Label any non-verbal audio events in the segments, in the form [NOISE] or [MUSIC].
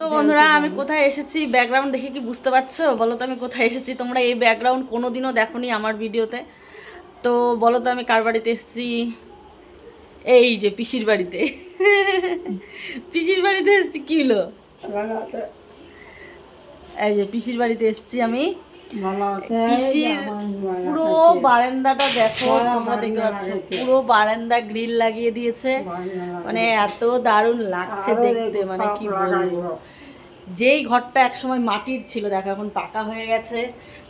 তো বন্ধুরা আমি কোথায় এসেছি? ব্যাকগ্রাউন্ড দেখে কি বুঝতে পারছ? বলো তো আমি কোথায় এসেছি? তোমরা এই ব্যাকগ্রাউন্ড কোনো কোনোদিনও দেখোনি আমার ভিডিওতে। তো বলো তো আমি কার বাড়িতে এসেছি? এই যে পিসির বাড়িতে। পিসির বাড়িতে এসেছি কি হলো? এই যে পিসির বাড়িতে এসেছি আমি। পিসির পুরো বারান্দাটা দেখো তোমরা দেখতে পাচ্ছ পুরো বারান্দা গ্রিল লাগিয়ে দিয়েছে। মানে এত দারুণ লাগছে দেখতে মানে কি বলব। যেই ঘরটা একসময় মাটির ছিল দেখো এখন পাকা হয়ে গেছে।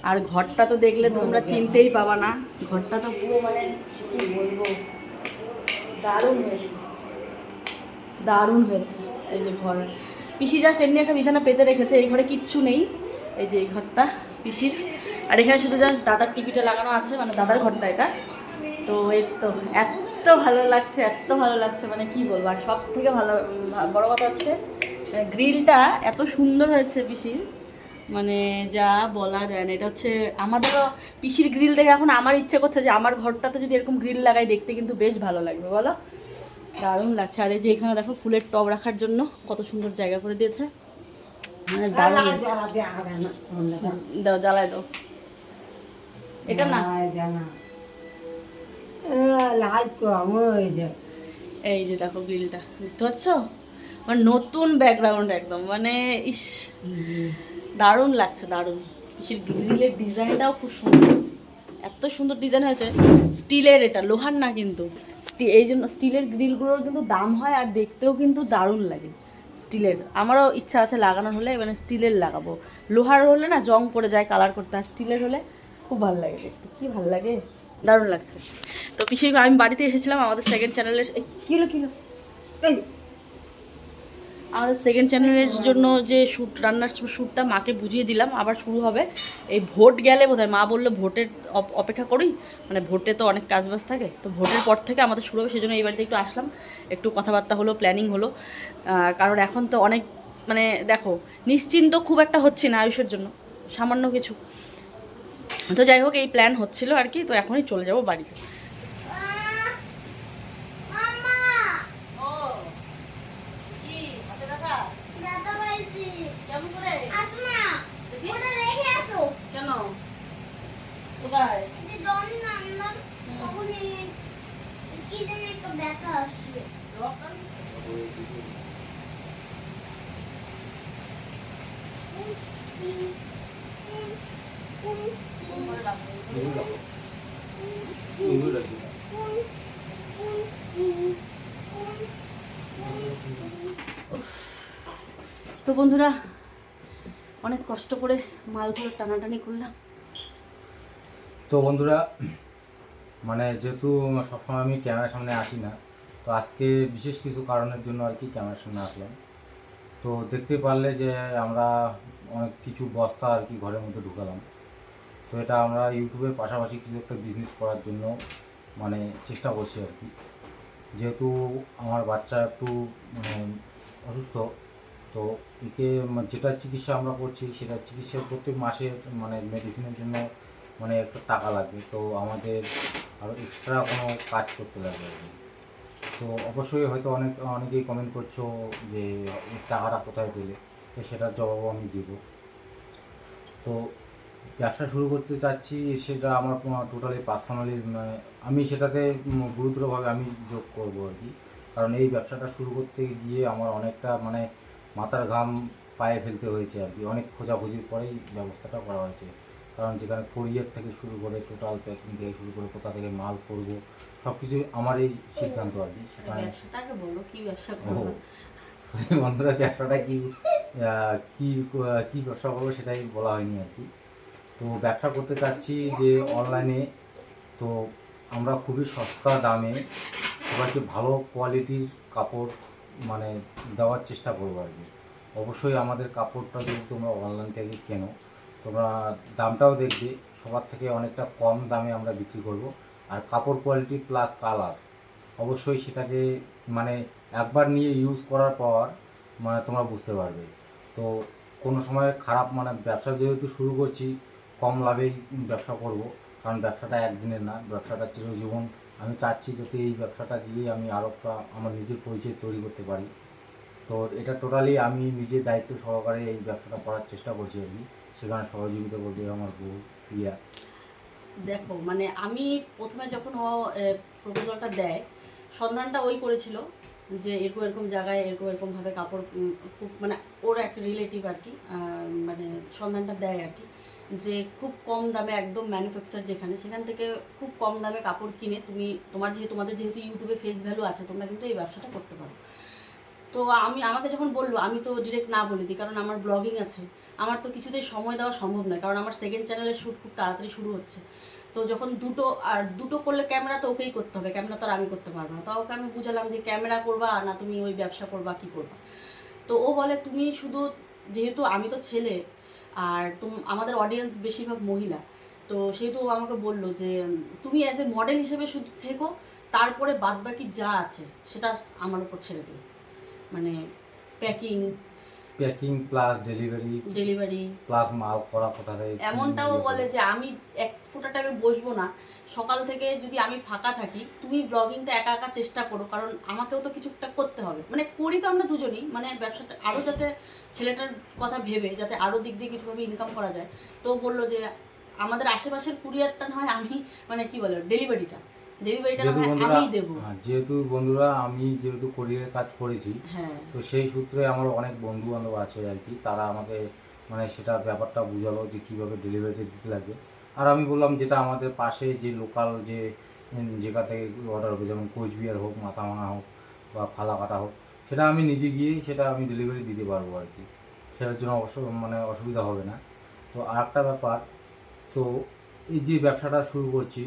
আর ঘরটা তো দেখলে তো তোমরা চিনতেই পাবা না। ঘরটা তো পুরো মানে কি বলব দারুণ হয়েছে। দারুণ হয়েছে এই যে ঘর। পিসি জাস্ট এমনি একটা বিছানা পেতে রেখেছে এই ঘরে কিচ্ছু নেই। এই যে এই ঘরটা পিসির। আর এখানে শুধু জাস্ট দাদার টিভিটা লাগানো আছে মানে দাদার ঘরটা এটা। তো এই তো, এত ভালো লাগছে, এত ভালো লাগছে মানে কি বলব, আর সব থেকে ভালো, বড় কথা হচ্ছে গ্রিলটা এত সুন্দর হয়েছে পিসির। মানে যা বলা যায় না, এটা হচ্ছে আমাদেরও পিসির গ্রিল দেখে এখন আমার ইচ্ছে করছে যে আমার ঘরটাতে যদি এরকম গ্রিল লাগাই, দেখতে কিন্তু বেশ ভালো লাগবে, বলো? দারুণ লাগছে। আর এই যে এখানে দেখো ফুলের টব রাখার জন্য কত সুন্দর জায়গা করে দিয়েছে। দাও। জ্বালায় দাও। এটা না? এই যে দেখো গ্রিলটা দেখতে পাচ্ছ? মানে নতুন ব্যাকগ্রাউন্ড একদম মানে ইস দারুণ লাগছে দারুণ। গ্রিলের ডিজাইনটাও খুব সুন্দর এত সুন্দর ডিজাইন হয়েছে স্টিলের এটা লোহার না কিন্তু। এই জন্য স্টিলের গ্রিলগুলোর কিন্তু দাম হয় আর দেখতেও কিন্তু দারুণ লাগে। স্টিলের। আমারও ইচ্ছা আছে লাগানোর হলে মানে স্টিলের লাগাবো। লোহার হলে না জং পড়ে যায় কালার করতে আর স্টিলের হলে খুব ভালো লাগে দেখতে। কী ভালো লাগে? দারুণ লাগছে। তো পিসির আমি বাড়িতে এসেছিলাম আমাদের সেকেন্ড চ্যানেলের কিলো কিলো আমাদের সেকেন্ড চ্যানেলের জন্য যে শ্যুট রান্নার শ্যুটটা মাকে বুঝিয়ে দিলাম, আবার শুরু হবে। এই ভোট গেলে বোধহয় মা বলল, ভোটের অপ- অপেক্ষা করি। মানে ভোটে তো অনেক কাজবাজ থাকে, তো ভোটের পর থেকে আমাদের শুরু হবে, সেজন্য এই বাড়িতে একটু আসলাম। একটু কথাবার্তা হলো প্ল্যানিং হলো। কারণ এখন তো অনেক মানে দেখো, নিশ্চিন্ত খুব একটা হচ্ছে না আয়ুষের জন্য, সামান্য কিছু। তো যাই হোক, এই প্ল্যান হচ্ছিল আর কি, তো এখনই চলে যাব বাড়িতে কেমন করে কেন কোথায় তো বন্ধুরা, অনেক কষ্ট করে মালগুলো টানাটানি করলাম। তো বন্ধুরা মানে যেহেতু সবসময় আমি ক্যামেরার সামনে আসি না, তো আজকে বিশেষ কিছু কারণের জন্য আর কি ক্যামেরার সামনে আসলাম। তো দেখতে পারলে যে আমরা অনেক কিছু বস্তা আর কি ঘরের মধ্যে ঢুকালাম। তো এটা আমরা ইউটিউবের পাশাপাশি কিছু একটা বিজনেস করার জন্য মানে চেষ্টা করছি আর কি। যেহেতু আমার বাচ্চা একটু মানে অসুস্থ তো একে যেটা চিকিৎসা আমরা করছি, সেটা চিকিৎসা প্রত্যেক মাসে মানে মেডিসিনের জন্য মানে একটা টাকা লাগবে। তো আমাদের আরও এক্সট্রা কোনো কাজ করতে লাগবে আর কি। তো অবশ্যই হয়তো অনেক, অনেকেই কমেন্ট করছ যে টাকাটা কোথায় পেলে? তো সেটার জবাবও আমি দিব। তো ব্যবসা শুরু করতে চাচ্ছি, সেটা আমার টোটালি পার্সোনালি মানে আমি সেটাতে গুরুতরভাবে আমি যোগ করব আর কি। কারণ এই ব্যবসাটা শুরু করতে গিয়ে আমার অনেকটা মানে মাথার ঘাম পায়ে ফেলতে হয়েছে আর কি। অনেক খোঁজাখুঁজির পরেই ব্যবস্থাটা করা হয়েছে। কারণ যেখানে কোরিয়ার থেকে শুরু করে টোটাল প্যাকিং থেকে শুরু করে কোথা থেকে মাল করব সব কিছু আমার এই সিদ্ধান্ত আর কি। বন্ধুরা ব্যবসাটা কি কি কি ব্যবসা করব সেটাই বলা হয়নি আর কি। তো ব্যবসা করতে চাচ্ছি যে অনলাইনে তো আমরা খুবই সস্তা দামে সবাইকে ভালো কোয়ালিটির কাপড় মানে দেওয়ার চেষ্টা করব আর কি। অবশ্যই আমাদের কাপড়টা যদি তোমরা অনলাইন থেকে কেনো, তোমরা দামটাও দেখবে, সবার থেকে অনেকটা কম দামে আমরা বিক্রি করব। আর কাপড় কোয়ালিটি প্লাস কালার অবশ্যই সেটাকে মানে একবার নিয়ে ইউজ করার পর মানে তোমরা বুঝতে পারবে। তো কোনো সময় খারাপ মানে ব্যবসা যেহেতু শুরু করছি, কম লাভেই ব্যবসা করব, কারণ ব্যবসাটা একদিনের না, ব্যবসাটা চিরজীবন আমি চাচ্ছি যাতে এই ব্যবসাটা দিয়ে আমি আরও আমার নিজের পরিচয় তৈরি করতে পারি। তো এটা টোটালি আমি নিজের দায়িত্ব সহকারে এই ব্যবসাটা করার চেষ্টা করছি আর কি। সেখানে সহযোগিতা করবে আমার বউ, প্রিয়া। দেখো মানে আমি প্রথমে যখন ও প্রপোজালটা দেয়, সন্ধানটা ওই করেছিল যে এরকম এরকম জায়গায় এরকম এরকমভাবে কাপড় খুব মানে ওর একটা রিলেটিভ আর কি মানে সন্ধানটা দেয় আর কি। যে খুব কম দামে একদম ম্যানুফ্যাকচার যেখানে, সেখান থেকে খুব কম দামে কাপড় কিনে তুমি, তোমার যেহেতু, তোমাদের যেহেতু ইউটিউবে ফেস ভ্যালু আছে, তোমরা কিন্তু এই ব্যবসাটা করতে পারো। তো আমি, আমাকে যখন বলল, আমি তো ডিরেক্ট না বলে দিই, কারণ আমার ব্লগিং আছে। আমার তো কিছুতেই সময় দেওয়া সম্ভব নয়, কারণ আমার সেকেন্ড চ্যানেলের শ্যুট খুব তাড়াতাড়ি শুরু হচ্ছে। তো যখন দুটো, আর দুটো করলে ক্যামেরা তো ওকেই করতে হবে ক্যামেরা তো আর আমি করতে পারব না। তো ওকে আমি বুঝালাম যে ক্যামেরা করবা না তুমি ওই ব্যবসা করবা, কি করবা? তো ও বলে, তুমি শুধু, যেহেতু আমি তো ছেলে আর তুম আমাদের অডিয়েন্স বেশিরভাগ মহিলা। তো সেহেতু আমাকে বলল যে তুমি অ্যাজ এ মডেল হিসেবে শুধু থেকো তারপরে বাদবাকি যা আছে সেটা আমার উপর ছেড়ে দিই মানে packing packing plus delivery delivery plus মাল করা কোথায় এমনটাও বলে। যে আমি এক ফোটা টাইমে বসবো না। সকাল থেকে যদি আমি ফাঁকা থাকি তুমি ব্লগিংটা একা একা চেষ্টা করো কারণ আমাকেও তো কিছুটা করতে হবে। মানে করি তো আমরা দুজনেই মানে ব্যবসাটা আরও যাতে ছেলেটার কথা ভেবে যাতে আরও দিক দিয়ে কিছুভাবে ইনকাম করা যায়। তো বলল যে আমাদের আশেপাশের কুরিয়ারটা না হয় আমি মানে কি বলে ডেলিভারিটা ডেলিভারিটা দেবো। হ্যাঁ, যেহেতু বন্ধুরা আমি যেহেতু কোরিয়ারের কাজ করেছি হ্যাঁ। তো সেই সূত্রে আমার অনেক বন্ধু বান্ধব আছে আর কি তারা আমাকে মানে সেটা ব্যাপারটা বুঝালো যে কীভাবে ডেলিভারিটা দিতে লাগবে। আর আমি বললাম যেটা আমাদের পাশে যে লোকাল যে যেটা থেকে অর্ডার হবে, যেমন কোচবিহার হোক, মাথাভাঙা হোক বা ফালাকাটা হোক, সেটা আমি নিজে গিয়েই সেটা আমি ডেলিভারি দিতে পারব আর কি। সেটার জন্য অবশ্য মানে অসুবিধা হবে না। তো আর একটা ব্যাপার, তো এই যে ব্যবসাটা শুরু করছি,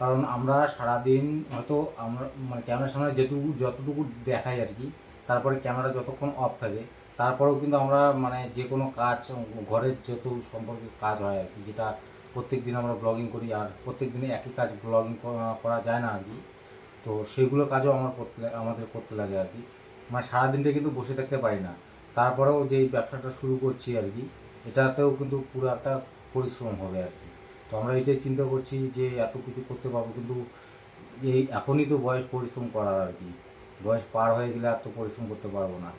কারণ আমরা সারাদিন হয়তো আমরা মানে ক্যামেরার সামনে যেটুকু, যতটুকু দেখাই আর কি, তারপরে ক্যামেরা যতক্ষণ অফ থাকে, তারপরেও কিন্তু আমরা মানে যে কোনো কাজ, ঘরের যত সম্পর্কে কাজ হয় আর কি, যেটা প্রত্যেক দিন আমরা ব্লগিং করি আর প্রত্যেক দিনে একই কাজ ব্লগিং করা যায় না আর কি। তো সেগুলো কাজও আমার করতে আমাদের করতে লাগে আর কি। মানে সারাদিনটা কিন্তু বসে থাকতে পারি না। তারপরেও যে ব্যবসাটা শুরু করছি আর কি, এটাতেও কিন্তু পুরো একটা পরিশ্রম হবে আর কি। তো আমরা এটাই চিন্তা করছি যে এত কিছু করতে পারব কিন্তু এই এখনই তো বয়স পরিশ্রম করার আর কি। বয়স পার হয়ে গেলে আর তো পরিশ্রম করতে পারব না।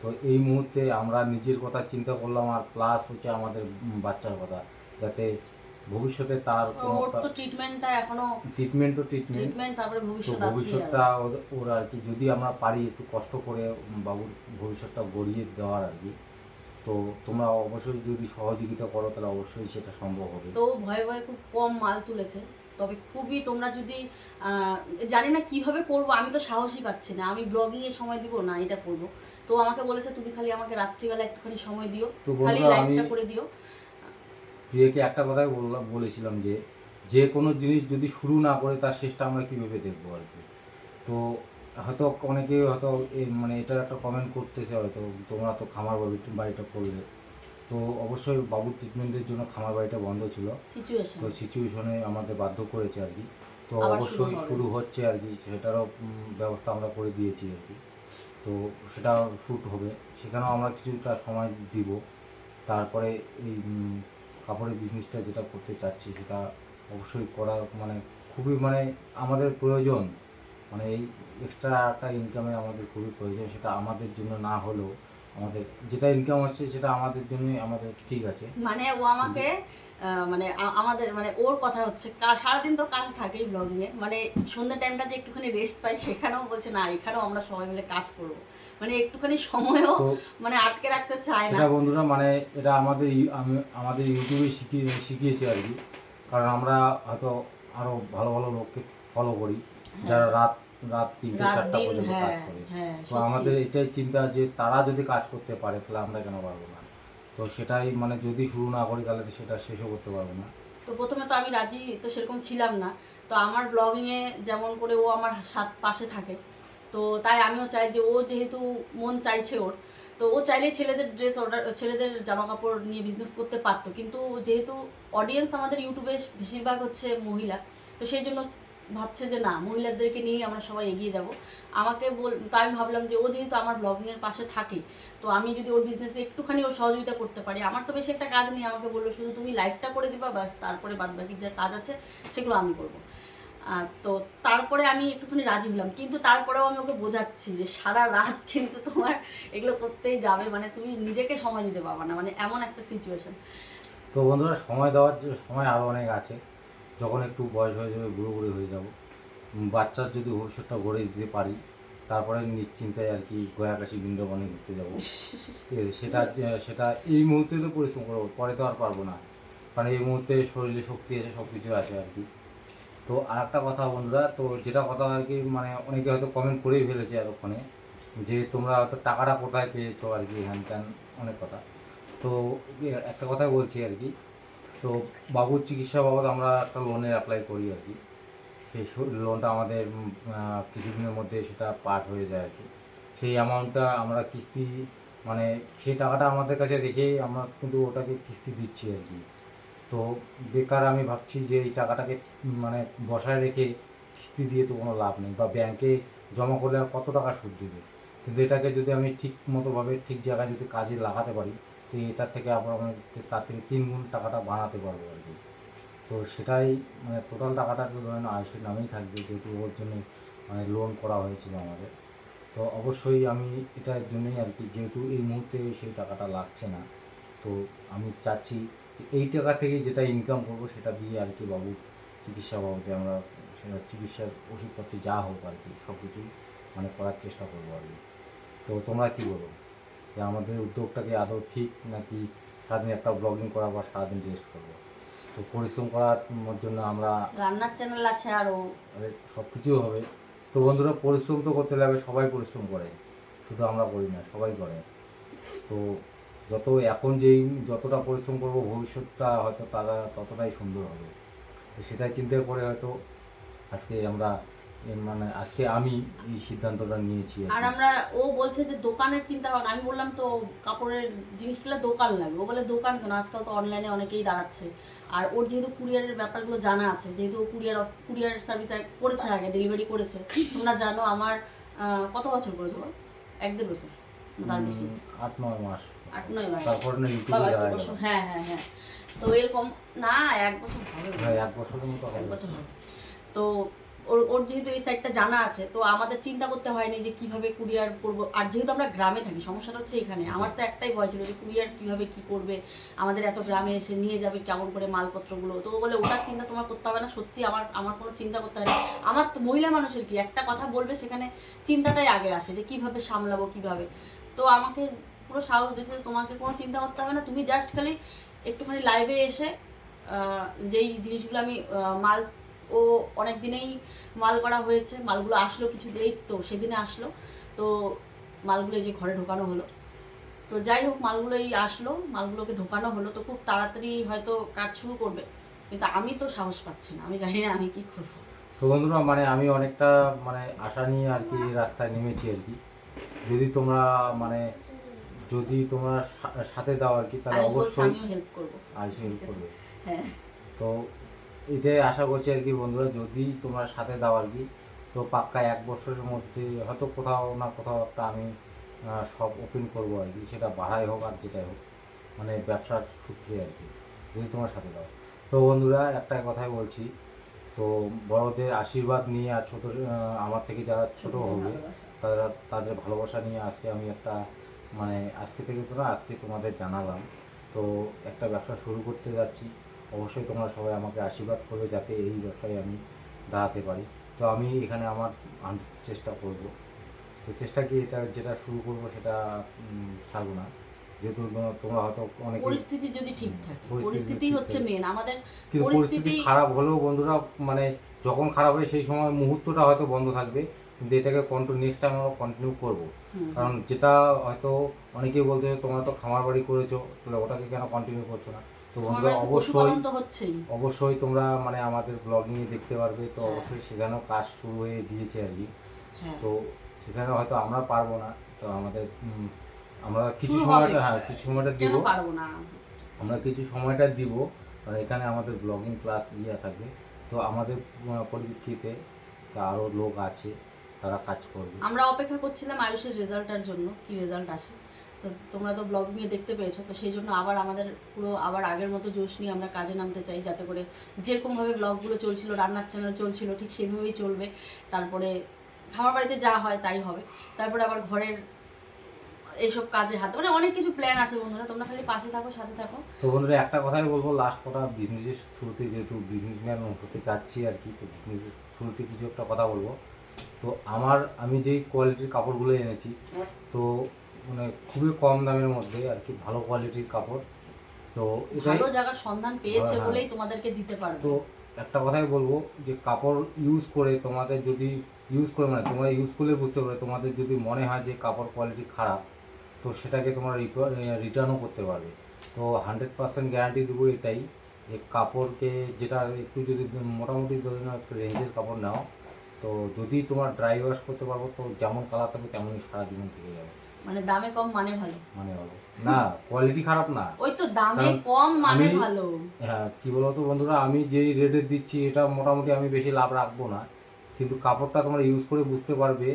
তো এই মুহূর্তে আমরা নিজের কথা চিন্তা করলাম আর প্লাস হচ্ছে আমাদের বাচ্চার কথা। যাতে ভবিষ্যতে তার ওর তো ট্রিটমেন্টটা এখনও ট্রিটমেন্ট তো ট্রিটমেন্ট ট্রিটমেন্ট তারপরে ভবিষ্যৎ আছে ভবিষ্যৎটা ওর- আর কি যদি আমরা পারি একটু কষ্ট করে বাবুর ভবিষ্যৎটা গড়িয়ে দেওয়ার আর কি তো তোমরা অবশ্যই যদি সহযোগিতা করো তাহলে অবশ্যই সেটা সম্ভব হবে। তো ভয়ে ভয়ে খুব কম মাল তুলেছে তবে খুবই তোমরা যদি জানি না কীভাবে করব আমি তো সাহসই পাচ্ছি না আমি ব্লগিং এ সময় দিব না এটা করব। তো আমাকে বলেছে তুমি খালি আমাকে রাত্রিবেলা একটুখানি সময় দিও খালি লাইফটা করে দিও। প্রিয়াকে একটা কথাই বললাম বলেছিলাম যে যে কোনো জিনিস যদি শুরু না করে তার শেষটা আমরা কীভাবে দেখব আর কি? তো হয়তো অনেকে হয়তো মানে এটার একটা কমেন্ট করতেছে হয়তো তোমরা তো খামার বাড়ি বাড়িটা করলে। তো অবশ্যই বাবুর ট্রিটমেন্টের জন্য খামার বাড়িটা বন্ধ ছিল। তো সিচুয়েশনে আমাদের বাধ্য করেছে আর কি। তো অবশ্যই শুরু হচ্ছে আর কি সেটারও ব্যবস্থা আমরা করে দিয়েছি আর কি। তো সেটা শ্যুট হবে। সেখানেও আমরা কিছুটা সময় দিব। তারপরে এই কাপড়ের বিজনেসটা যেটা করতে চাচ্ছি সেটা অবশ্যই করা মানে খুবই মানে আমাদের প্রয়োজন। মানে এই এক্সট্রা একটা ইনকামে আমাদের খুবই প্রয়োজন, সেটা আমাদের জন্য না হলেও আমাদের যেটা ইনকাম হচ্ছে সেটা আমাদের জন্যই আমাদের ঠিক আছে। মানে ও আমাকে মানে আমাদের মানে ওর কথা হচ্ছে সারাদিন তো কাজ থাকেই ব্লগিং এ মানে সন্ধ্যা টাইমটা যে একটুখানি রেস্ট পাই, সেখানেও বলছে, না, এখানেও আমরা সবাই মিলে কাজ করব। মানে একটুখানি সময়ও মানে আটকে রাখতে চায় না। বন্ধুরা মানে এটা আমাদের আমি- আমাদের ইউটিউবে শিখিয়ে শিখিয়েছে আর কি। কারণ আমরা হয়তো আরও ভালো ভালো লোককে ফলো করি যারা রাত রাত তিনটে চারটা পর্যন্ত হ্যাঁ কাজ করে। হ্যাঁ তো আমাদের এটাই চিন্তা যে তারা যদি কাজ করতে পারে তাহলে আমরা কেন পারব না? তো সেটাই মানে যদি শুরু না করি তাহলে সেটা শেষও করতে পারব না। তো প্রথমে তো আমি রাজি তো সেরকম ছিলাম না। তো আমার ব্লগিংয়ে যেমন করে ও আমার সাথ পাশে থাকে তো তাই আমিও চাই যে ও যেহেতু মন চাইছে ওর, তো ও চাইলেই ছেলেদের ড্রেস অর্ডার ছেলেদের জামা কাপড় নিয়ে বিজনেস করতে পারতো। কিন্তু যেহেতু অডিয়েন্স আমাদের ইউটিউবে বেশিরভাগ হচ্ছে মহিলা, তো সেই জন্য ভাবছে যে না, মহিলাদেরকে নিয়েই আমরা সবাই এগিয়ে যাব। আমাকে বল, তো আমি ভাবলাম যে ও যেহেতু আমার ব্লগিংয়ের পাশে থাকে, তো আমি যদি ওর বিজনেসে একটুখানি ওর সহযোগিতা করতে পারি, আমার তো বেশি একটা কাজ নেই, আমাকে বলল শুধু তুমি লাইফটা করে দিবা, ব্যাস, তারপরে বাদ বাকি যে কাজ আছে, সেগুলো আমি করব। তো তারপরে আমি একটুখানি রাজি হলাম। কিন্তু তারপরেও আমি ওকে বোঝাচ্ছি যে সারা রাত কিন্তু তোমার এগুলো করতেই যাবে। মানে তুমি নিজেকে সময় দিতে পারবে না। মানে এমন একটা সিচুয়েশন তো বন্ধুরা সময় দেওয়ার যে সময় আরও অনেক আছে। যখন একটু বয়স হয়ে যাবে বুড়ো বুড়ি হয়ে যাব। বাচ্চার যদি ভবিষ্যৎটা গড়ে দিতে পারি তারপরে নিশ্চিন্তায় আর কি গয়াকাশি বৃন্দাবনে ঘুরতে যাব। [LAUGHS] সেটা সেটা এই মুহূর্তে তো পরিশ্রম করব পরে তো আর পারব না। কারণ এই মুহূর্তে শরীরে শক্তি আছে সব কিছু আছে আর কি। তো আর একটা কথা বন্ধুরা, তো যেটা কথা আর কি মানে অনেকে হয়তো কমেন্ট করেই ফেলেছে এতক্ষণে যে তোমরা হয়তো টাকাটা কোথায় পেয়েছ আর কি হ্যান ত্যান অনেক কথা। তো একটা কথাই বলছি আর কি, তো বাবুর চিকিৎসা বাবদ আমরা একটা লোনের অ্যাপ্লাই করি আর কি। সেই লোনটা আমাদের কিছুদিনের মধ্যে সেটা পাস হয়ে যায় আর কি। সেই অ্যামাউন্টটা আমরা কিস্তি মানে সেই টাকাটা আমাদের কাছে রেখেই আমরা কিন্তু ওটাকে কিস্তি দিচ্ছি আর কি। তো বেকার আমি ভাবছি যে এই টাকাটাকে মানে বসায় রেখে কিস্তি দিয়ে তো কোনো লাভ নেই বা ব্যাংকে জমা করলে আর কত টাকা সুদ দেবে? কিন্তু এটাকে যদি আমি ঠিক মতোভাবে, ঠিক জায়গায় যদি কাজে লাগাতে পারি, তো এটার থেকে আবার আমি তার থেকে তিন গুণ টাকাটা বানাতে পারব আর কি। তো সেটাই মানে টোটাল টাকাটা তো ধরেন আয়ুষের নামেই থাকবে, যেহেতু ওর জন্য মানে লোন করা হয়েছিল আমাদের। তো অবশ্যই আমি এটার জন্যই আর কি, যেহেতু এই মুহূর্তে সেই টাকাটা লাগছে না, তো আমি চাচ্ছি এই টাকা থেকে যেটা ইনকাম করব সেটা দিয়ে আর কি বাবু চিকিৎসা বাবদে আমরা সেটা চিকিৎসার ওষুধপত্র যা হোক আর কি সব কিছু মানে করার চেষ্টা করব আর কি। তো তোমরা কী বলো? যে আমাদের উদ্যোগটাকে আদৌ ঠিক নাকি সারাদিন একটা ব্লগিং করা বা সারাদিন রেস্ট করব? তো পরিশ্রম করার জন্য আমরা রান্নার চ্যানেল আছে আরও সব কিছু হবে। তো বন্ধুরা পরিশ্রম তো করতে লাগবে সবাই পরিশ্রম করে। শুধু আমরা করি না সবাই করে। তো যত এখন যেই যতটা পরিশ্রম করব ভবিষ্যৎটা হয়তো তারা ততটাই সুন্দর হবে। তো সেটাই চিন্তা করে হয়তো আজকে আমরা মানে আজকে আমি এই সিদ্ধান্তটা নিয়েছি আর আমরা ও বলছে যে দোকানের চিন্তা ভাবনা আমি বললাম তো কাপড়ের জিনিসগুলো দোকান লাগবে ও বলে দোকান কেন? আজকাল তো অনলাইনে অনেকেই দাঁড়াচ্ছে। আর ওর যেহেতু কুরিয়ারের ব্যাপারগুলো জানা আছে যেহেতু ও কুরিয়ার কুরিয়ার সার্ভিস করেছে আগে ডেলিভারি করেছে। তোমরা জানো আমার কত বছর করেছ বল? এক দেড় বছর তার বেশি? আট নয় মাস। আট নয় মাস। তারপর না ইউটিউবে হ্যাঁ হ্যাঁ হ্যাঁ। তো এরকম না এক বছর হবে। হ্যাঁ এক বছরের মতো এক বছর হবে। তো ওর ওর যেহেতু এই সাইডটা জানা আছে তো আমাদের চিন্তা করতে হয়নি যে কীভাবে কুরিয়ার করব। আর যেহেতু আমরা গ্রামে থাকি সমস্যাটা হচ্ছে এখানে। আমার তো একটাই ভয় ছিল যে কুরিয়ার কীভাবে কি করবে আমাদের এত গ্রামে এসে নিয়ে যাবে কেমন করে মালপত্রগুলো। তো বলে ওটা চিন্তা তোমার করতে হবে না সত্যি আমার আমার কোনো চিন্তা করতে হয় না আমার তো মহিলা মানুষের কি একটা কথা বলবে সেখানে চিন্তাটাই আগে আসে যে কীভাবে সামলাবো কীভাবে। তো আমাকে পুরো সাহস দিয়েছে তোমাকে কোনো চিন্তা করতে হবে না। তুমি জাস্ট খালি একটুখানি লাইভে এসে যেই জিনিসগুলো আমি মাল, ও অনেক দিনেই মাল করা হয়েছে, মালগুলো আসলো কিছু এই তো সেদিনে আসলো। তো মালগুলো এই যে ঘরে ঢোকানো হলো। তো যাই হোক, মালগুলোই আসলো, মালগুলোকে ঢোকানো হলো। তো খুব তাড়াতাড়ি হয়তো কাজ শুরু করবে। কিন্তু আমি তো সাহস পাচ্ছি না, আমি জানি না আমি কি করব। তো বন্ধুরা মানে আমি অনেকটা মানে আশা নিয়ে আর কি রাস্তায় নেমেছি আর কি। যদি তোমরা মানে যদি তোমরা সাথে দাও আর কি তাহলে অবশ্যই হেল্প করব। আইসে হেল্প করবে। হ্যাঁ। তো এটাই আশা করছি আর কি বন্ধুরা যদি তোমরা সাথে দাও আর কি তো পাক্কা এক বছরের মধ্যে হয়তো কোথাও না কোথাও একটা আমি সব ওপেন করব আর কি সেটা বাড়াই হোক আর যেটাই হোক মানে ব্যবসার সূত্রে আর কি যদি তোমার সাথে দাও। তো বন্ধুরা একটা কথাই বলছি তো বড়দের আশীর্বাদ নিয়ে আর ছোটো আমার থেকে যারা ছোট হবে তারা তাদের ভালোবাসা নিয়ে আজকে আমি একটা মানে আজকে থেকে তো না আজকে তোমাদের জানালাম। তো একটা ব্যবসা শুরু করতে যাচ্ছি। অবশ্যই তোমরা সবাই আমাকে আশীর্বাদ করবে যাতে এই ব্যবসায় আমি দাঁড়াতে পারি। তো আমি এখানে আমার চেষ্টা করব। তো চেষ্টা কি এটা যেটা শুরু করব সেটা ছাড়বো না। যেহেতু তোমরা- হয়তো অনেক পরিস্থিতি যদি ঠিক থাকে। পরিস্থিতি হচ্ছে মেন আমাদের পরিস্থিতি- খারাপ হলেও বন্ধুরা মানে যখন খারাপ হয় সেই সময় মুহূর্তটা হয়তো বন্ধ থাকবে। কিন্তু এটাকে কন্টিনিউ নেক্সট টাইম আমরা কন্টিনিউ করব। কারণ যেটা হয়তো অনেকেই বলতে তোমরা তো খামার বাড়ি করেছ তাহলে ওটাকে কেন কন্টিনিউ করছ না? তো বন্ধুরা অবশ্যই অবশ্যই তোমরা মানে আমাদের ব্লগিংয়ে দেখতে পারবে। তো হ্যাঁ। অবশ্যই সেখানেও কাজ শুরু হয়ে গিয়েছে আর কি। হ্যাঁ। তো সেখানে হয়তো আমরা পারব না। তো আমাদের আমরা কিছু সময়টা হ্যাঁ কিছু সময়টা দিব। আমরা কিছু সময়টা দিব। আর এখানে আমাদের ব্লগিং ক্লাস ইয়ে থাকবে। তো আমাদের পরিপ্রেক্ষিতে আরও লোক আছে। তারা কাজ করবে। আমরা অপেক্ষা করছিলাম আয়ুষের রেজাল্টের জন্য কি রেজাল্ট আসে। তো তোমরা তো ব্লগ নিয়ে দেখতে পেয়েছ তো সেই জন্য আবার আমাদের পুরো আবার আগের মতো জোশ নিয়ে আমরা কাজে নামতে চাই যাতে করে যেরকমভাবে ব্লগগুলো চলছিল রান্নার চ্যানেল চলছিল ঠিক সেইভাবেই চলবে। তারপরে খামার বাড়িতে যা হয় তাই হবে। তারপরে আবার ঘরের এইসব কাজে হাতে মানে অনেক কিছু প্ল্যান আছে বন্ধুরা তোমরা খালি পাশে থাকো সাথে থাকো। তো বন্ধুরা একটা কথাই বলব লাস্ট কথা বিজনেসের থ্রুতে যেহেতু বিজনেসম্যান হতে চাচ্ছি আর কি তো বিজনেসের থ্রুতে কিছু একটা কথা বলব। তো আমার আমি যেই কোয়ালিটির কাপড়গুলো এনেছি তো মানে খুবই কম দামের মধ্যে আর কি ভালো কোয়ালিটির কাপড়। তো এটাই ভালো জায়গার সন্ধান পেয়েছে হ্যাঁ, হ্যাঁ। বলেই তোমাদেরকে দিতে পারবে। তো একটা কথাই বলব যে কাপড় ইউজ করে তোমাদের যদি ইউজ করে মানে তোমরা ইউজ করলে বুঝতে পারবে তোমাদের যদি মনে হয় যে কাপড় কোয়ালিটি খারাপ তো সেটাকে তোমরা রিটার্নও করতে পারবে। তো হান্ড্রেড পার্সেন্ট গ্যারান্টি দেবো এটাই যে কাপড়কে যেটা একটু যদি মোটামুটি ধরে নাও রেঞ্জের কাপড় নাও তো যদি তোমার ড্রাই ওয়াশ করতে পারব তো যেমন কালার থাকবে তেমনই সারা জীবন থেকে যাবে। মানে দামে কম মানে ভালো? মানে বলো না কোয়ালিটি খারাপ না। ওই তো দামে কম মানে ভালো। হ্যাঁ কী বলতো বন্ধুরা আমি যেই রেটে দিচ্ছি এটা মোটামুটি আমি বেশি লাভ রাখব না। কিন্তু কাপড়টা তোমরা ইউজ করে বুঝতে পারবে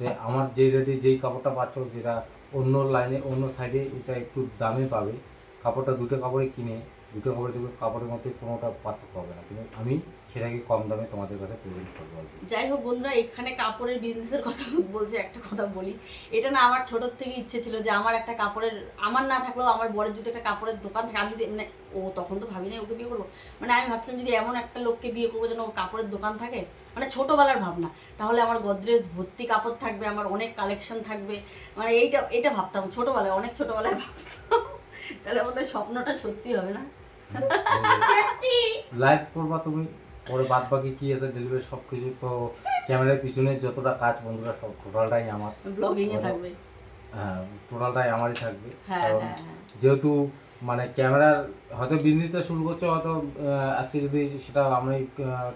যে আমার যেই রেটে যেই কাপড়টা পাচ্ছ যেটা অন্য লাইনে অন্য সাইডে এটা একটু দামে পাবে। কাপড়টা দুটো কাপড়ে কিনে দুটো কাপড়ে দেখবে কাপড়ের মধ্যে কোনোটা পার্থক্য হবে না। কিন্তু আমি সেটাকে কম দামে তোমাদের কাছে প্রেজেন্ট করব যাই হোক বন্ধুরা এখানে কাপড়ের বিজনেসের কথা [LAUGHS] বলছে একটা কথা বলি। এটা না আমার ছোটোর থেকে ইচ্ছে ছিল যে আমার একটা কাপড়ের আমার না থাকলেও আমার বরের যদি একটা কাপড়ের দোকান থাকে। আমি যদি মানে ও তখন তো ভাবি না ওকে বিয়ে করব। মানে আমি ভাবছিলাম যদি এমন একটা লোককে বিয়ে করব যেন ওর কাপড়ের দোকান থাকে। মানে ছোটোবেলার ভাবনা। তাহলে আমার গদরেজ ভর্তি কাপড় থাকবে আমার অনেক কালেকশন থাকবে। মানে এইটা এটা ভাবতাম ছোটোবেলায় অনেক ছোটোবেলায় ভাবতাম। [LAUGHS] তাহলে আমাদের স্বপ্নটা সত্যি হবে না? লাইভ করবা তুমি। পরে বাদ বাকি কি আছে ডেলিভারি সব কিছু তো ক্যামেরার পিছনে যতটা কাজ বন্ধুরা সব টোটালটাই আমার। ব্লগিংয়ে থাকবে। হ্যাঁ টোটালটাই আমারই থাকবে। হ্যাঁ কারণ হ্যাঁ হ্যাঁ। যেহেতু মানে ক্যামেরার হয়তো বিজনেসটা শুরু করছ হয়তো আজকে যদি সেটা আমি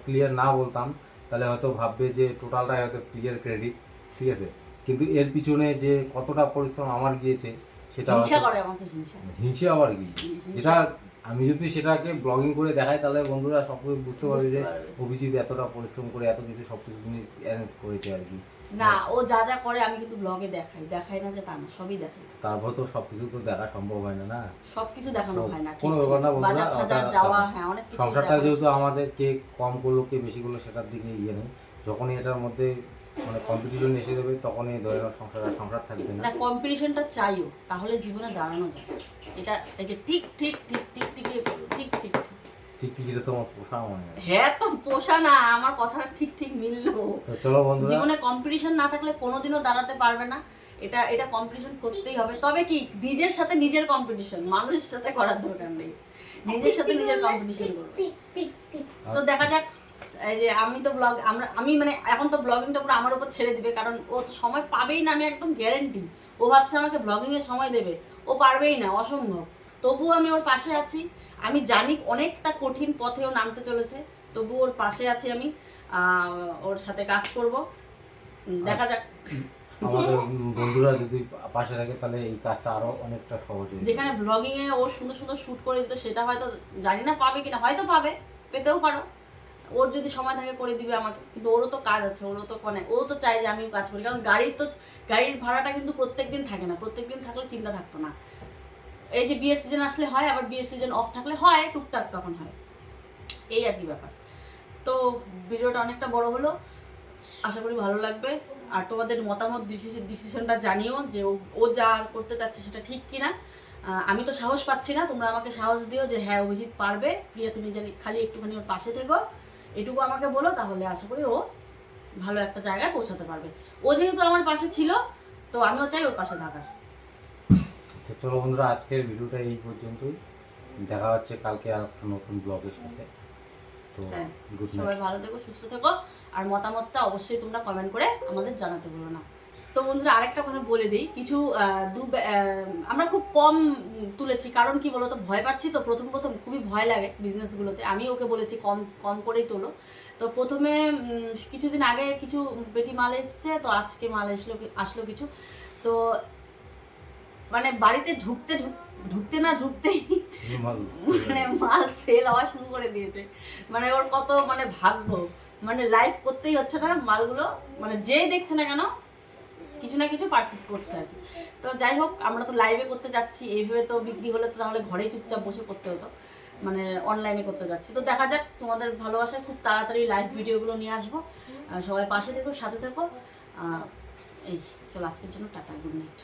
ক্লিয়ার না বলতাম তাহলে হয়তো ভাববে যে টোটালটাই হয়তো ক্লিয়ার ক্রেডিট ঠিক আছে? কিন্তু এর পিছনে যে কতটা পরিশ্রম আমার গিয়েছে সেটা হিংসা আবার কি? যেটা আমি যদি সেটাকে ব্লগিং করে দেখাই তাহলে বন্ধুরা সব কিছু বুঝতে পারবে যে অভিজিৎ এতটা পরিশ্রম করে এত কিছু সব কিছু জিনিস অ্যারেঞ্জ করেছে আর কি। না ও যা যা করে আমি কিন্তু ব্লগে দেখাই। দেখাই না যে তা না সবই দেখাই। তারপর তো সব কিছু তো দেখা সম্ভব হয় না না? সবকিছু দেখানো হয় না কোনো ব্যাপার না বন্ধুরা, যাওয়া হ্যাঁ অনেক কিছু সংসারটা যেহেতু আমাদের কে কম করল কে বেশি করল সেটার দিকে ইয়ে নেই। যখনই এটার মধ্যে মানে কম্পিটিশন এসে যাবে তখনই ধরে নাও সংসার আর সংসার থাকবে না না কম্পিটিশনটা চাইও তাহলে জীবনে দাঁড়ানো যায় এটা এই যে ঠিক ঠিক ঠিক ঠিক ঠিক ঠিক ঠিক ঠিক আমার পোষা মনে হয় হ্যাঁ তো পোষা না আমার কথাটা ঠিক ঠিক মিললো তো চলো বন্ধুরা জীবনে কম্পিটিশন না থাকলে কোনোদিনও দাঁড়াতে পারবে না এটা এটা কম্পিটিশন করতেই হবে তবে কি নিজের সাথে নিজের কম্পিটিশন মানুষের সাথে করার দরকার নেই নিজের সাথে নিজের কম্পিটিশন করবে তো দেখা যাক এই যে আমি তো ব্লগ আমরা আমি মানে এখন তো ব্লগিংটা পুরো আমার উপর ছেড়ে দিবে কারণ ও তো সময় পাবেই না আমি একদম গ্যারেন্টি ও ভাবছে আমাকে ব্লগিং এর সময় দেবে। ও পারবেই না অসম্ভব। তবুও আমি ওর পাশে আছি। আমি জানি অনেকটা কঠিন পথেও নামতে চলেছে। তবু ওর পাশে আছি আমি। ওর সাথে কাজ করব। দেখা যাক। [LAUGHS] আমাদের বন্ধুরা যদি পাশে থাকে তাহলে এই কাজটা আরও অনেকটা সহজ হয়ে যাবে। যেখানে ব্লগিং এ ওর সুন্দর সুন্দর শুট করে দিত সেটা হয়তো জানি না পাবে কিনা হয়তো পাবে পেতেও পারো। ওর যদি সময় থাকে করে দিবে আমাকে। কিন্তু ওরও তো কাজ আছে, ওরও তো মানে ও তো চায় যে আমিও কাজ করি। কারণ গাড়ির তো, গাড়ির ভাড়াটা কিন্তু প্রত্যেক দিন থাকে না। প্রত্যেক দিন থাকলে চিন্তা থাকতো না। এই যে বিয়ের সিজন আসলে হয়, আবার বিয়ের সিজন অফ থাকলে হয়, টুকটাক তখন হয়। এই আর কি ব্যাপার। তো ভিডিওটা অনেকটা বড় হলো। আশা করি ভালো লাগবে। আর তোমাদের মতামত ডিসিশনটা জানিও যে ও- যা করতে চাচ্ছে সেটা ঠিক কিনা। আমি তো সাহস পাচ্ছি না। তোমরা আমাকে সাহস দিও যে হ্যাঁ অভিজিৎ পারবে। প্রিয়া, তুমি খালি একটুখানি ওর পাশে থেকো। এটুকু আমাকে বলো তাহলে আশা করি ও ভালো একটা জায়গায় পৌঁছাতে পারবে। ও যেহেতু আমার পাশে ছিল তো আমিও চাই ওর পাশে থাকার। তো চলো বন্ধুরা আজকের ভিডিওটা এই পর্যন্তই। দেখা হচ্ছে কালকে আর একটা নতুন ব্লগের সাথে। তো হ্যাঁ। সবাই ভালো থেকো সুস্থ থেকো। আর মতামতটা অবশ্যই তোমরা কমেন্ট করে আমাদের জানাতে বলো না। তো বন্ধুরা আরেকটা কথা বলে দিই। কিছু দু আমরা খুব কম তুলেছি। কারণ কি বলতো ভয় পাচ্ছি তো প্রথম প্রথম খুবই ভয় লাগে বিজনেসগুলোতে আমি ওকে বলেছি কম কম করেই তোলো। তো প্রথমে কিছুদিন আগে কিছু বেটি মাল এসছে তো আজকে মাল এসলো আসলো কিছু। তো মানে বাড়িতে ঢুকতে ঢুক- ঢুকতে না ঢুকতেই [LAUGHS] মানে মাল সেল হওয়া শুরু করে দিয়েছে। মানে ওর কত মানে ভাগ্য। মানে লাইভ করতেই হচ্ছে না মালগুলো। মানে যে দেখছে না কেন কিছু না কিছু পারচেস করছে আর কি। তো যাই হোক, আমরা তো লাইভে করতে যাচ্ছি, এইভাবে তো বিক্রি হলে তো তাহলে ঘরেই চুপচাপ বসে করতে হতো। মানে অনলাইনে করতে যাচ্ছি। তো দেখা যাক, তোমাদের ভালোবাসায় খুব তাড়াতাড়ি লাইভ ভিডিওগুলো নিয়ে আসব। সবাই পাশে থেকো, সাথে থেকো। এই, চলো আজকের জন্য টাটা গুড নাইট